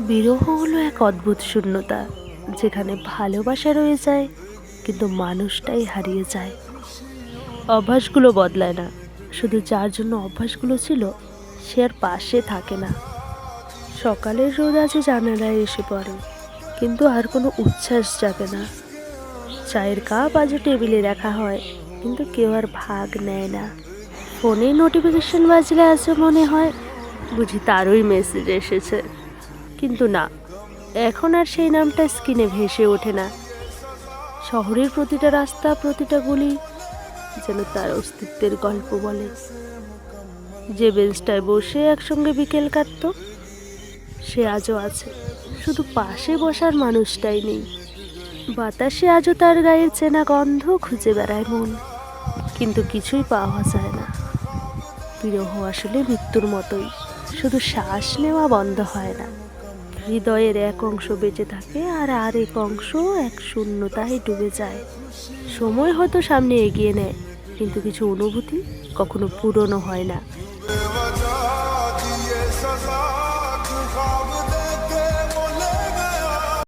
বিরহ হলো এক অদ্ভুত শূন্যতা, যেখানে ভালোবাসা রয়ে যায়, কিন্তু মানুষটাই হারিয়ে যায়। অভ্যাসগুলো বদলায় না, শুধু যার জন্য অভ্যাসগুলো ছিল, সে আর পাশে থাকে না। সকালের রোদ আছে জানালায় এসে পড়ে, কিন্তু আর কোনো উচ্ছ্বাস যাবে না। চায়ের কাপ আজও টেবিলে রাখা হয়, কিন্তু কেউ আর ভাগ নেয় না। ফোনে নোটিফিকেশন বাজলে আছে মনে হয়, বুঝি তারই মেসেজ এসেছে। কিন্তু না, এখন আর সেই নামটা স্কিনে ভেসে ওঠে না। শহরের প্রতিটা রাস্তা, প্রতিটা গলি যেন তার অস্তিত্বের গল্প বলে। যে বেঞ্চটায় বসে একসঙ্গে বিকেল কাটত, সে আজও আছে। শুধু পাশে বসার মানুষটাই নেই। বাতাসে আজও তার গায়ের চেনা গন্ধ খুঁজে বেড়ায় মন। কিন্তু কিছুই পাওয়া যায় না। বিরহ আসলে মৃত্যুর মতোই। শুধু শ্বাস নেওয়া বন্ধ হয় না। হৃদয়ের এক অংশ বেঁচে থাকে আর আরেক অংশ এক শূন্যতায় ডুবে যায়। সময় হয়তো সামনে এগিয়ে নেয়, কিন্তু কিছু অনুভূতি কখনো পুরনো হয় না।